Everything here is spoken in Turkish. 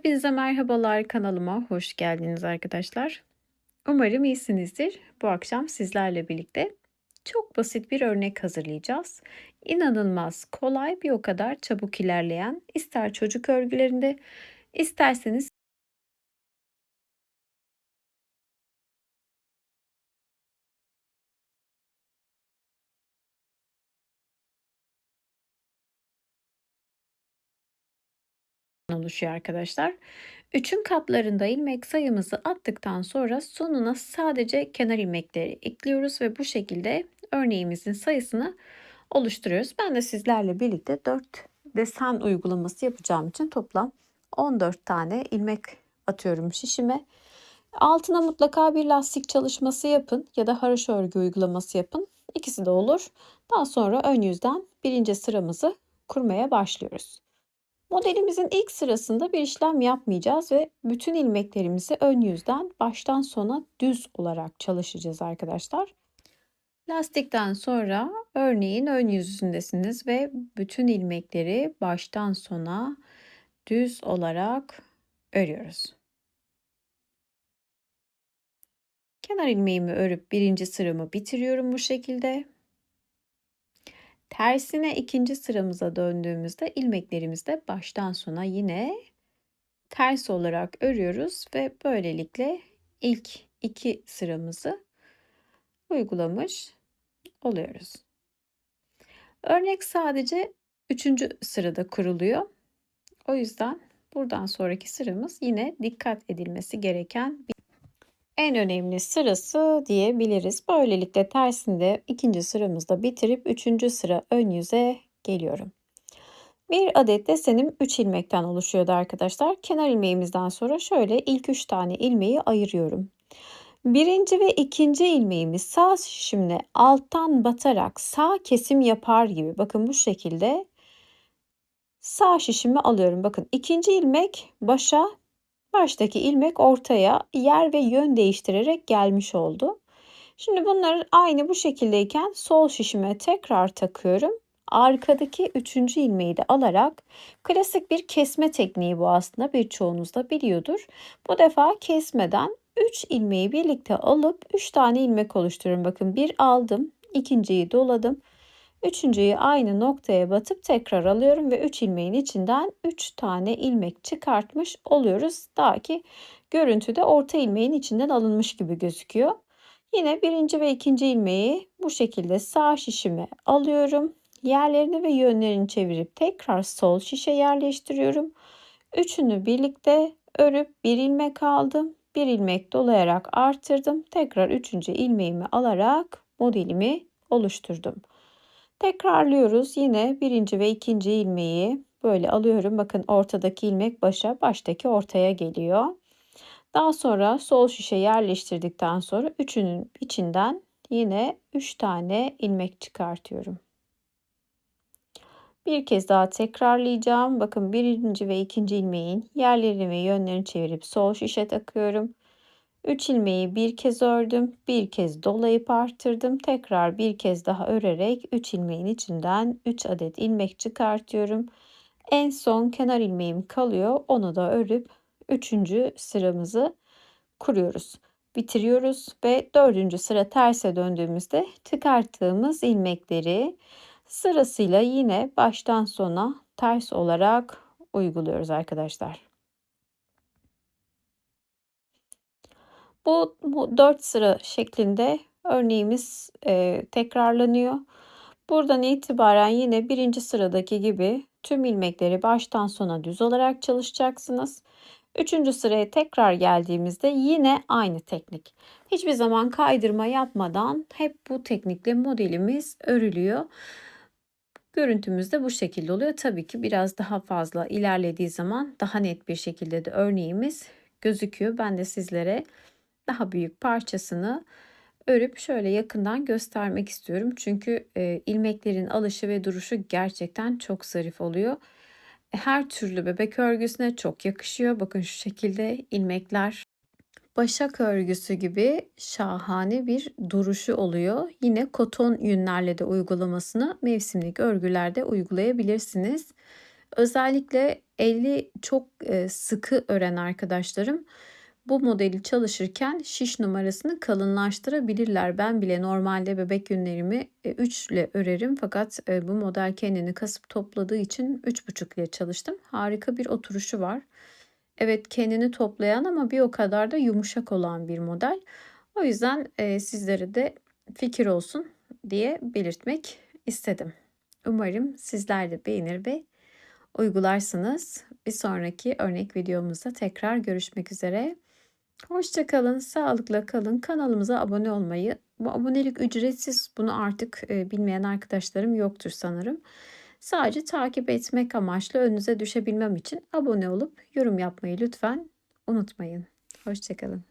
Hepinize merhabalar kanalıma hoş geldiniz arkadaşlar. Umarım iyisinizdir. Bu akşam sizlerle birlikte çok basit bir örnek hazırlayacağız. İnanılmaz kolay bir o kadar çabuk ilerleyen ister çocuk örgülerinde isterseniz oluşuyor arkadaşlar. Üçün katlarında ilmek sayımızı attıktan sonra sonuna sadece kenar ilmekleri ekliyoruz ve bu şekilde örneğimizin sayısını oluşturuyoruz. Ben de sizlerle birlikte 4 desen uygulaması yapacağım için toplam 14 tane ilmek atıyorum şişime. Altına mutlaka bir lastik çalışması yapın ya da haroşa örgü uygulaması yapın. İkisi de olur. Daha sonra ön yüzden birinci sıramızı kurmaya başlıyoruz. Modelimizin ilk sırasında bir işlem yapmayacağız ve bütün ilmeklerimizi ön yüzden baştan sona düz olarak çalışacağız arkadaşlar. Lastikten sonra örneğin ön yüzündesiniz ve bütün ilmekleri baştan sona düz olarak örüyoruz. Kenar ilmeğimi örüp birinci sıramı bitiriyorum bu şekilde. Tersine ikinci sıramıza döndüğümüzde ilmeklerimizde baştan sona yine ters olarak örüyoruz ve böylelikle ilk iki sıramızı uygulamış oluyoruz. Örnek sadece üçüncü sırada kuruluyor. O yüzden buradan sonraki sıramız yine dikkat edilmesi gereken bir en önemli sırası diyebiliriz. Böylelikle tersinde ikinci sıramızda bitirip üçüncü sıra ön yüze geliyorum. Bir adet desenim 3 ilmekten oluşuyordu arkadaşlar. Kenar ilmeğimizden sonra şöyle ilk 3 tane ilmeği ayırıyorum. Birinci ve ikinci ilmeğimi sağ şişimle alttan batarak sağ kesim yapar gibi bakın bu şekilde sağ şişimi alıyorum. Bakın ikinci ilmek başa Baştaki ilmek ortaya yer ve yön değiştirerek gelmiş oldu. Şimdi bunları aynı bu şekildeyken sol şişime tekrar takıyorum. Arkadaki üçüncü ilmeği de alarak klasik bir kesme tekniği bu aslında birçoğunuz da biliyordur. Bu defa kesmeden 3 ilmeği birlikte alıp 3 tane ilmek oluşturuyorum. Bakın bir aldım, ikinciyi doladım. Üçüncüyü aynı noktaya batıp tekrar alıyorum ve 3 ilmeğin içinden 3 tane ilmek çıkartmış oluyoruz. Daha ki görüntüde orta ilmeğin içinden alınmış gibi gözüküyor. Yine birinci ve ikinci ilmeği bu şekilde sağ şişime alıyorum. Yerlerini ve yönlerini çevirip tekrar sol şişe yerleştiriyorum. Üçünü birlikte örüp bir ilmek aldım. Bir ilmek dolayarak artırdım. Tekrar üçüncü ilmeğimi alarak modelimi oluşturdum. Tekrarlıyoruz. Yine birinci ve ikinci ilmeği böyle alıyorum. Bakın ortadaki ilmek başa, baştaki ortaya geliyor. Daha sonra sol şişe yerleştirdikten sonra üçünün içinden yine 3 tane ilmek çıkartıyorum. Bir kez daha tekrarlayacağım. Bakın birinci ve ikinci ilmeğin yerlerini ve yönlerini çevirip sol şişe takıyorum. 3 ilmeği bir kez ördüm. Bir kez dolayıp arttırdım. Tekrar bir kez daha örerek 3 ilmeğin içinden 3 adet ilmek çıkartıyorum. En son kenar ilmeğim kalıyor. Onu da örüp 3. sıramızı kuruyoruz. Bitiriyoruz ve 4. sıra terse döndüğümüzde çıkarttığımız ilmekleri sırasıyla yine baştan sona ters olarak uyguluyoruz arkadaşlar. Bu, bu 4 sıra şeklinde örneğimiz e, tekrarlanıyor. Buradan itibaren yine birinci sıradaki gibi tüm ilmekleri baştan sona düz olarak çalışacaksınız. Üçüncü sıraya tekrar geldiğimizde yine aynı teknik. Hiçbir zaman kaydırma yapmadan hep bu teknikle modelimiz örülüyor. Görüntümüz de bu şekilde oluyor. Tabii ki biraz daha fazla ilerlediği zaman daha net bir şekilde de örneğimiz gözüküyor. Ben de sizlere daha büyük parçasını örüp şöyle yakından göstermek istiyorum. Çünkü e, ilmeklerin alışı ve duruşu gerçekten çok zarif oluyor. Her türlü bebek örgüsüne çok yakışıyor. Bakın şu şekilde ilmekler başak örgüsü gibi şahane bir duruşu oluyor. Yine koton yünlerle de uygulamasını mevsimlik örgülerde uygulayabilirsiniz. Özellikle eli çok, eee, sıkı ören arkadaşlarım bu modeli çalışırken şiş numarasını kalınlaştırabilirler. Ben bile normalde bebek yünlerimi, eee, 3 ile örerim fakat, eee, bu model kendini kasıp topladığı için 3,5 ile çalıştım. Harika bir oturuşu var. Evet, kendini toplayan ama bir o kadar da yumuşak olan bir model. O yüzden, eee, sizlere de fikir olsun diye belirtmek istedim. Umarım sizler de beğenir ve uygularsınız. Bir sonraki örnek videomuzda tekrar görüşmek üzere. Hoşça kalın, sağlıkla kalın. Kanalımıza abone olmayı, bu abonelik ücretsiz. Bunu artık, eee, bilmeyen arkadaşlarım yoktur sanırım. Sadece takip etmek amaçlı önünüze düşebilmem için abone olup yorum yapmayı lütfen unutmayın. Hoşça kalın.